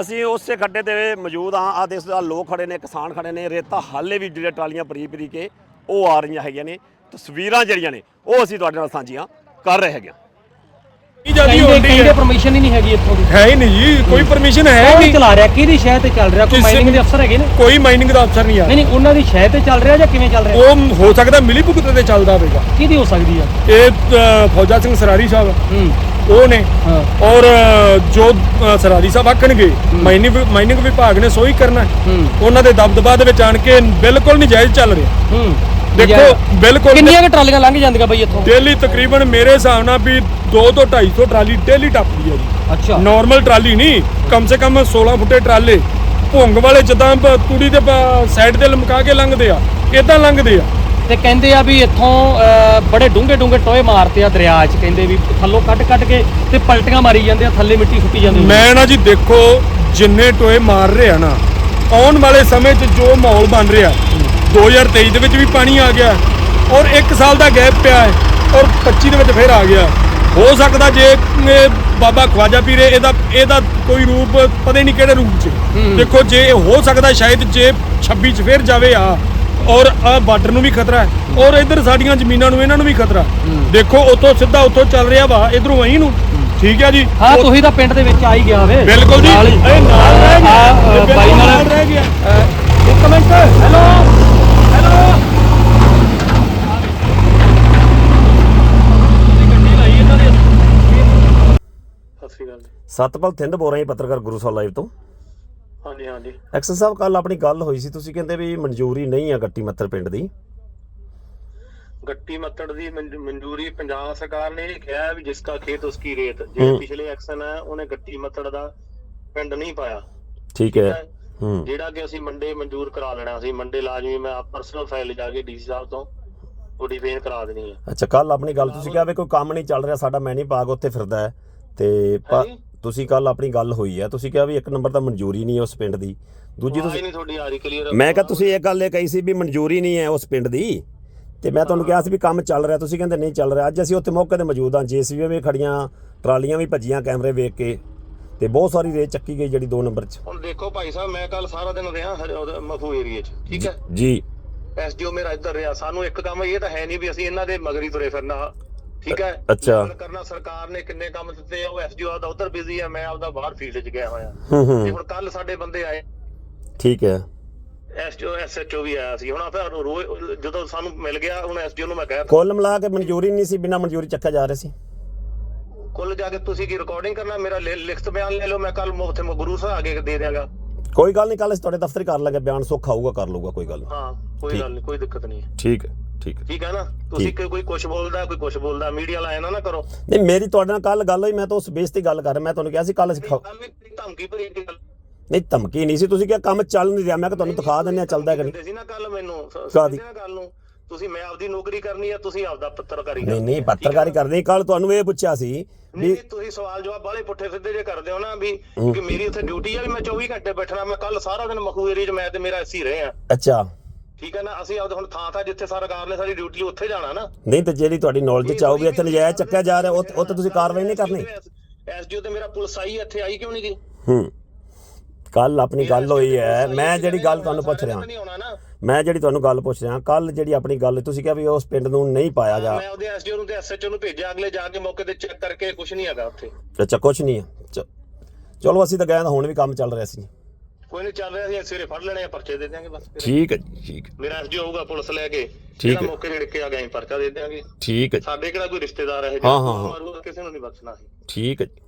ਅਸੀਂ ਉਸੇ ਖੱਡੇ ਤੇ ਮੌਜੂਦ ਹਾਂ। ਆ ਦੇਸ਼ ਦਾ ਲੋਕ ਖੜੇ ਨੇ, ਕਿਸਾਨ ਖੜੇ ਨੇ। ਰੇਤਾ ਹਾਲੇ ਵੀ ਜਿਹੜੇ ਟਰਾਲੀਆਂ ਭਰੀ ਭਰੀ ਕੇ ਉਹ ਆ ਰਹੀਆਂ ਹੈਗੀਆਂ ਨੇ। ਤਸਵੀਰਾਂ ਜਿਹੜੀਆਂ ਨੇ, ਉਹ ਅਸੀਂ ਤੁਹਾਡੇ ਨਾਲ ਸਾਂਝੀਆਂ ਕਰ ਰਹੇ ਹੈਗੇ ਹਾਂ। ਜਿਆਦੀ ਕਹਿੰਦੇ ਪਰਮਿਸ਼ਨ ਹੀ। ਨਹੀਂ ਹੈਗੀ ਇੱਥੋਂ ਦੀ। ਹੈ ਹੀ ਨਹੀਂ ਜੀ ਕੋਈ ਪਰਮਿਸ਼ਨ ਹੈ ਕੌਣ ਨਹੀਂ। ਚਲਾ ਰਿਹਾ ਕਿਹਦੀ ਸ਼ਹਿ ਤੇ ਚੱਲ ਰਿਹਾ? ਕੋਈ ਕਿਸੇ- ਮਾਈਨਿੰਗ ਦੇ ਅਫਸਰ ਹੈਗੇ ਨੇ? ਕੋਈ ਮਾਈਨਿੰਗ ਦਾ ਅਫਸਰ ਨਹੀਂ ਆ। ਨਹੀਂ ਨਹੀਂ ਉਹਨਾਂ ਦੀ ਸ਼ਹਿ ਤੇ ਚੱਲ ਰਿਹਾ ਜਾਂ ਕਿਵੇਂ ਚੱਲ ਰਿਹਾ? ਉਹ ਹੋ ਸਕਦਾ ਮਿਲੀ ਭੁਗਤ ਤੇ ਚੱਲਦਾ ਹੋਵੇਗਾ। ਕਿਹਦੀ ਹੋ ਸਕਦੀ ਆ? ਇਹ ਅ, ਫੌਜਾ ਸਿੰਘ ਸਰਾਰੀ ਸਾਹਿਬ। ਹੂੰ। ਉਹ ਨੇ। ਹਾਂ। ਔਰ ਅ, ਜੋ ਅ, ਸਰਾਰੀ ਸਾਹਿਬ ਆਖਣਗੇ ਮਾਈਨਿੰਗ ਮਾਈਨਿੰਗ ਵਿਭਾਗ ਨੇ ਸੋਈ ਕਰਨਾ। ਹੈ। ਹੂੰ। ਉਹਨਾਂ ਦੇ ਦਬਦਬਾ ਦੇ ਵਿੱਚ ਆਣ ਕੇ ਬਿਲਕੁਲ ਨਜਾਇਜ਼ ਚੱਲ ਰਿਹਾ। ਹੂੰ। ਦੇਖੋ ਬਿਲਕੁਲ ਕਿੰਨੀਆਂ ਕੁ ਟਰਾਲੀਆਂ ਲੰਘ ਜਾਂਦੀਆਂ ਬਈ ਇੱਥੋਂ? ਡੇਲੀ ਤਕਰੀਬਨ ਮੇਰੇ ਹਿਸਾਬ ਨਾਲ ਵੀ 2 ਤੋਂ 250 ਟਰਾਲੀ ਡੇਲੀ ਟੱਪਦੀ ਹੈ ਜੀ। ਅੱਛਾ। ਨਾਰਮਲ ਟਰਾਲੀ ਨਹੀਂ ਕਮ ਸੇ ਕਮ 16 ਫੁੱਟੇ ਟਰਾਲੇ। ਭੁੰਗ ਵਾਲੇ ਜਦਾਂ ਤੂੜੀ ਦੇ ਸਾਈਡ ਤੇ ਲਮਕਾ ਕੇ ਲੰਘਦੇ ਆ ਇਦਾਂ ਲੰਘਦੇ ਆ। ਤੇ ਕਹਿੰਦੇ ਆ ਵੀ ਇੱਥੋਂ ਬੜੇ ਡੂੰਘੇ ਡੂੰਘੇ ਟੋਏ ਮਾਰਤੇ ਆ ਦਰਿਆ 'ਚ ਕਹਿੰਦੇ ਵੀ ਥੱਲੋਂ ਕੱਢ ਕੱਢ ਕੇ ਤੇ ਪਲਟੀਆਂ ਮਾਰੀ ਜਾਂਦੇ ਆ ਥੱਲੇ ਮਿੱਟੀ ਸੁੱਟੀ ਜਾਂਦੀ। ਮੈਂ ਨਾ ਜੀ ਦੇਖੋ ਜਿੰਨੇ ਟੋਏ ਮਾਰ ਰਿਹਾ ਨਾ ਆਉਣ ਵਾਲੇ ਸਮੇਂ 'ਚ ਜੋ ਮਾਹੌਲ ਬਣ ਰਿਹਾ 2023 ਦੇ ਵਿੱਚ ਵੀ ਪਾਣੀ ਆ ਗਿਆ ਔਰ 1 ਸਾਲ ਦਾ ਗੈਪ ਪਿਆ ਹੈ ਔਰ 25 ਦੇ ਵਿੱਚ ਫਿਰ ਆ ਗਿਆ। ਹੋ ਸਕਦਾ ਜੇ ਬਾਬਾ ਖਵਾਜਾ ਪੀਰੇ ਇਹਦਾ ਇਹਦਾ ਕੋਈ ਰੂਪ ਪਤਾ ਨਹੀਂ ਕਿਹੜੇ ਰੂਪ 'ਚ। ਦੇਖੋ ਜੇ ਇਹ ਹੋ ਸਕਦਾ ਸ਼ਾਇਦ ਜੇ 26 'ਚ ਫਿਰ ਜਾਵੇ ਆ ਔਰ ਆ ਬਾਰਡਰ ਨੂੰ ਵੀ ਖਤਰਾ ਹੈ। ਔਰ ਇਧਰ ਸਾਡੀਆਂ ਜ਼ਮੀਨਾਂ ਨੂੰ ਇਹਨਾਂ ਨੂੰ ਵੀ ਖਤਰਾ ਦੇਖੋ ਉੱਥੋਂ ਸਿੱਧਾ ਉੱਥੋਂ ਚੱਲ ਰਿਹਾ ਵਾ ਇਧਰੋਂ ਵਹੀਂ ਨੂੰ। ਠੀਕ ਹੈ ਜੀ? ਹਾਂ ਤੁਸੀਂ ਤਾਂ ਪਿੰਡ ਦੇ ਵਿੱਚ ਆ ਹੀ ਗਿਆ ਵੇ। ਬਿਲਕੁਲ ਜੀ। ਇਹ ਨਾਲ ਰਹਿ ਗਿਆ। ਬਾਈ ਨਾਲ ਰਹਿ ਗਿਆ। ਇੱਕ ਮਿੰਟ ਹੈਲੋ ਗੱਡੀ ਲਾਈ ਇਹਨਾਂ ਦੀ ਸਤਿ ਸ਼੍ਰੀ ਅਕਾਲ ਸਤਪਾਲ ਥਿੰਦ ਬੋਲ ਰਹੇ ਪੱਤਰਕਾਰ ਗੁਰੂ ਸਾਹਿਬ ਲਾਈਵ ਤੋਂ। ਹਾਂਜੀ ਹਾਂਜੀ। ਐਕਸ਼ਨ ਸਾਹਿਬ ਕੱਲ ਆਪਣੀ ਗੱਲ ਹੋਈ ਸੀ ਤੁਸੀਂ ਕਹਿੰਦੇ ਵੀ ਮਨਜ਼ੂਰੀ ਨਹੀਂ ਆ ਗੱਟੀ ਮੱਤੜ ਪਿੰਡ ਦੀ। ਗੱਟੀ ਮੱਤੜ ਦੀ ਮਨਜ਼ੂ- ਮਨਜ਼ੂਰੀ ਪੰਜਾਬ ਸਰਕਾਰ ਨੇ ਕਿਹਾ ਵੀ ਜਿਸਕਾ ਖੇਤ ਉਸकी ਰੇਤ। ਜਿਹੜੇ। ਪਿਛਲੇ ਐਕਸ਼ਨ ਹੈ ਉਹਨੇ ਗੱਟੀ ਮੱਤੜ ਦਾ ਪਿੰਡ ਨਹੀਂ ਪਾਇਆ। ਠੀਕ ਹੈ। ਹੂੰ। ਜਿਹੜਾ ਕਿ ਅਸੀਂ ਮੰਡੇ ਮਨਜ਼ੂਰ ਕਰਾ ਲੈਣਾ ਸੀ ਮੰਡੇ ਲਾਜ਼ਮੀ ਮੈਂ ਪਰਸਨਲ ਫਾਈਲ ਜਾ ਕੇ ਡੀਸੀ ਸਾਹਿਬ ਤੋਂ ਉਹਦੀ ਵੇਨ ਕਰਾ ਦੇਣੀ ਹੈ ਅੱਛਾ ਕੱਲ ਆਪਣੀ ਗੱਲ ਤੁਸੀਂ ਕਿਹਾ ਵੀ ਕੋਈ ਕੰਮ ਨਹੀਂ ਚੱਲ ਰਿਹਾ ਸਾਡਾ ਮੈਨੀ ਪਾਗ ਉੱਥੇ ਫਿਰਦਾ ਹੈ। ਤੇ? ਤੁਸੀਂ ਕੱਲ ਆਪਣੀ ਗੱਲ ਹੋਈ ਹੈ ਤੁਸੀਂ ਕਿਹਾ ਵੀ ਇੱਕ ਨੰਬਰ ਤਾਂ ਮਨਜ਼ੂਰੀ ਨਹੀਂ ਹੈ ਉਸ ਪਿੰਡ ਦੀ। ਦੂਜੀ ਆਵਾਜ਼ ਤੁਸੀਂ ਨਹੀਂ ਤੁਹਾਡੀ ਆ ਰਹੀ ਕਲੀਅਰ ਮੈਂ ਕਿਹਾ ਤੁਸੀਂ ਇਹ ਗੱਲ ਇਹ ਕਹੀ ਸੀ ਵੀ ਮਨਜ਼ੂਰੀ ਨਹੀਂ ਹੈ ਉਸ ਪਿੰਡ ਦੀ ਤੇ ਮੈਂ ਤੁਹਾਨੂੰ ਕਿਹਾ ਸੀ ਵੀ ਕੰਮ ਚੱਲ ਰਿਹਾ ਤੁਸੀਂ ਕਹਿੰਦੇ ਨਹੀਂ ਚੱਲ ਰਿਹਾ। ਅੱਜ ਅਸੀਂ ਉੱਥੇ ਮੌਕੇ ਤੇ ਮੌਜੂਦ ਹਾਂ ਜੀਸੀਬੀ ਵੀ ਖੜੀਆਂ ਟਰਾਲੀਆਂ ਵੀ ਭੱਜੀਆਂ ਕੈਮਰੇ ਵੇਖ ਕੇ ਤੇ ਬਹੁਤ ਸਾਰੀ ਰੇਤ ਚੱਕੀ ਗਈ ਜਿਹੜੀ 2 ਨੰਬਰ 'ਚ। ਹੁਣ ਦੇਖੋ ਭਾਈ ਸਾਹਿਬ ਮੈਂ ਕੱਲ ਸਾਰਾ ਦਿਨ ਰਿਹਾ ਮਖੂ ਏਰੀਏ 'ਚ ਠੀਕ ਹੈ? ਜੀ। ਐਸਡੀਓ ਮੇਰਾ ਇੱਧਰ ਰਿਹਾ ਸਾਨੂੰ ਇੱਕ ਕੰਮ ਇਹ ਤਾਂ ਹੈ ਨਹੀਂ ਵੀ ਅਸੀਂ ਇਹਨਾਂ ਦੇ ਮਗਰੀ ਤੁਰੇ ਫਿਰਨਾ। ਠੀਕ ਹੈ? ਅੱਛਾ। ਗੱਲ ਕਰਨਾ ਸਰਕਾਰ ਨੇ ਕਿੰਨੇ ਕੰਮ ਦਿੱਤੇ ਆ ਉਹ ਐਸਡੀਓ ਆਪਦਾ ਉੱਧਰ ਬਿਜ਼ੀ ਆ ਮੈਂ ਆਪਦਾ ਬਾਹਰ ਫੀਲਡ 'ਚ ਗਿਆ ਹੋਇਆ। ਹੂੰ ਤੇ ਹੁਣ ਕੱਲ ਸਾਡੇ ਬੰਦੇ ਆਏ। ਠੀਕ ਹੈ। ਐਸਡੀਓ ਐਸਐਚਓ ਵੀ ਆਇਆ ਸੀ। ਹੁਣ ਫਿਰ ਰੋਜ਼ ਜਦੋਂ ਸਾਨੂੰ ਮਿਲ ਗਿਆ ਹੁਣ ਐਸਡੀਓ ਨੂੰ ਮੈਂ ਕਹਿ ਕੁੱਲ ਮਿਲਾ ਕੇ ਮਨਜ਼ੂਰੀ ਨਹੀਂ ਸੀ ਬਿਨਾਂ ਮਨਜ਼ੂਰੀ ਚੱਕਿਆ ਜਾ ਰਿਹਾ ਸੀ। ਕੁੱਲ ਜਾ ਕੇ ਤੁਸੀਂ ਕੀ ਰਿਕਾਰਡਿੰਗ ਕਰਨਾ? ਮੇਰਾ ਲਿਖਤ ਬਿਆਨ ਲੈ ਲਓ ਮੈਂ ਕੱਲ ਉੱਥੇ ਗੁਰੂ ਸਾਹਿਬ ਅੱਗੇ ਦੇ ਦਿਆਂਗਾ। ਕੋਈ ਗੱਲ ਨਹੀਂ ਕੱਲ ਤੁਹਾਡੇ ਦਫ਼ਤਰ ਕਰ ਲਾਂਗੇ ਬਿਆਨ ਸੁੱਖ ਆਊਗਾ ਕਰ ਲਊਗਾ ਕੋਈ ਗੱਲ ਨਹੀਂ। ਹਾਂ ਕੋਈ। ਗੱਲ ਨਹੀਂ ਕੋਈ ਦਿੱਕਤ ਨਹੀਂ। ਠੀਕ ਹੈ। ਠੀਕ ਹੈ। ਠੀਕ ਹੈ ਨਾ? ਤੁਸੀਂ ਕਿ ਕੋਈ ਕੁਝ ਬੋਲਦਾ ਕੋਈ ਕੁਝ ਬੋਲਦਾ ਮੀਡੀਆ ਲਾਇਆ ਨਾ ਨਾ ਕਰੋ। ਨਹੀਂ ਮੇਰੀ ਤੁਹਾਡੇ ਨਾਲ ਕੱਲ ਗੱਲ ਹੋਈ ਮੈਂ ਤਾਂ ਉਸ ਬੇਸ ਤੇ ਗੱਲ ਕਰ ਰਿਹਾ ਮੈਂ ਤੁਹਾਨੂੰ ਕਿਹਾ ਸੀ ਕੱਲ ਅਸੀਂ ਖਾ- ਕੱਲ੍ਹ ਵੀ ਧਮਕੀ ਭਰੀ ਦੀ ਗੱਲ ਨਹੀਂ ਧਮਕੀ ਨਹੀਂ ਸੀ ਤੁਸੀਂ ਕਿਹਾ ਕੰਮ ਚੱਲ ਨਹੀਂ ਰਿਹਾ ਮੈਂ ਕਿ ਤੁਹਾਨੂੰ ਦਿਖਾ ਦਿੰਦੇ ਆ ਚੱਲਦਾ ਕਿ ਨਹੀਂ। ਦਿੰਦੇ ਸੀ ਨਾ ਕੱਲ ਮੈਨੂੰ ਸ- ਕਾਹਦੀ? ਸਮਝਦੇ ਨਾ ਗੱਲ ਨੂੰ? ਤੁਸੀਂ ਮੈਂ ਆਪਦੀ ਨੌਕਰੀ ਕਰਨੀ ਆ ਤੁਸੀਂ ਆਪਦਾ ਪੱਤਰਕਾਰੀ ਨਹੀਂ ਨਹੀਂ ਪੱਤਰਕਾਰੀ? ਕਰਦੇ ਕੱਲ ਤੁਹਾਨੂੰ ਇਹ ਪੁੱਛਿਆ ਸੀ ਵੀ ਨਹੀਂ, ਤੁਸੀਂ ਸਵਾਲ ਜਵਾਬ ਬਾਲੇ ਪੁੱਠੇ ਸਿੱਧੇ ਜੇ ਕਰਦੇ ਹੋ ਨਾ ਵੀ ਕਿ ਮੇਰੀ ਉੱਥੇ ਡਿਊਟੀ ਆ ਵੀ ਮੈਂ 24 ਘੰਟੇ ਬੈਠਣਾ ਮੈਂ ਕੱਲ ਸਾਰਾ ਦਿਨ ਮਖੂ ਏਰੀਆ 'ਚ ਮੈਂ ਤੇ ਮੇਰਾ ਐਸੀ ਰਹੇ ਆ ਅੱਛਾ। ਠੀਕ ਹੈ ਨਾ ਅਸੀਂ ਆਪਦੇ ਹੁਣ ਥਾਂ ਥਾਂ ਜਿੱਥੇ ਸਰਕਾਰ ਨੇ ਸਾਡੀ ਡਿਊਟੀ ਉੱਥੇ ਜਾਣਾ ਨਾ। ਨਹੀਂ ਤੇ ਜਿਹੜੀ ਤੁਹਾਡੀ ਨੌਲੇਜ ਚ ਆਊਗੀ ਇੱਥੇ ਨਜਾਇਜ਼ ਚੱਕਿਆ ਜਾ ਰਿਹਾ ਉਹ ਉਹ ਤੇ ਤੁਸੀਂ ਕਾਰਵਾਈ ਨਹੀਂ ਕਰਨੀ? ਐਸਡੀਓ ਤੇ ਮੇਰਾ ਪੁਲਿਸ ਆਈ ਇੱਥੇ ਆਈ ਕਿਉਂ ਨਹੀਂ ਗਈ ਹੂੰ। ਕੱਲ ਆਪਣੀ ਗੱਲ ਹੋਈ ਹੈ ਮੈਂ ਜਿਹੜੀ ਗੱਲ ਤੁਹਾਨੂੰ ਪੁੱਛ ਰਿਹਾ ਮੈਂ ਜਿਹੜੀ ਤੁਹਾਨੂੰ ਗੱਲ ਪੁੱਛ ਰਿਹਾ ਕੱਲ ਜਿਹੜੀ ਆਪਣੀ ਗੱਲ ਤੁਸੀਂ ਕਿਹਾ ਵੀ ਉਸ ਪਿੰਡ ਨੂੰ ਨਹੀਂ ਪਾਇਆ ਗਿਆ। ਮੈਂ ਉਹਦੇ ਐਸਡੀਓ ਨੂੰ ਤੇ ਐਸਐਚਓ ਨੂੰ ਭੇਜਿਆ ਅਗਲੇ ਜਾ ਕੇ ਮੌਕੇ ਤੇ ਚੈੱਕ ਕਰਕੇ ਕੁਝ ਨਹੀਂ ਹੈਗਾ ਉੱਥੇ। ਅੱਛਾ ਕੁਛ ਨਹੀਂ ਹੈ। ਚਲੋ ਅਸੀਂ ਤਾਂ ਗਏ ਹੁਣ ਵੀ ਕੰਮ ਚੱਲ ਰਿਹਾ ਸੀ। ਕੋਈ ਨਹੀਂ ਚੱਲ ਰਿਹਾ ਸੀ ਸਵੇਰੇ ਫੜ ਲੈਣੇ ਆ ਪਰਚੇ ਦੇ ਦਿਆਂਗੇ ਬਸ ਫਿਰ। ਠੀਕ ਹੈ ਜੀ ਠੀਕ ਹੈ ਮੇਰਾ ਐਸਡੀਓ ਹੋਊਗਾ ਪੁਲਿਸ ਲੈ ਕੇ ਠੀਕ ਜਿਹੜਾ ਹੈ। ਮੌਕੇ ਤੇ ਕੇ ਆ ਅਸੀਂ ਪਰਚਾ ਦੇ ਦਿਆਂਗੇ ਠੀਕ ਹੈ ਜੀ, ਸਾਡੇ ਕਿਹੜਾ ਕੋਈ ਰਿਸ਼ਤੇਦਾਰ ਹੈ ਹਾਂ, ਹਾਂ, ਹਾਂ। ਕਿਸੇ ਨੂੰ ਨਹੀਂ ਬਖਸ਼ਣਾ ਠੀਕ ਹੈ ਜੀ।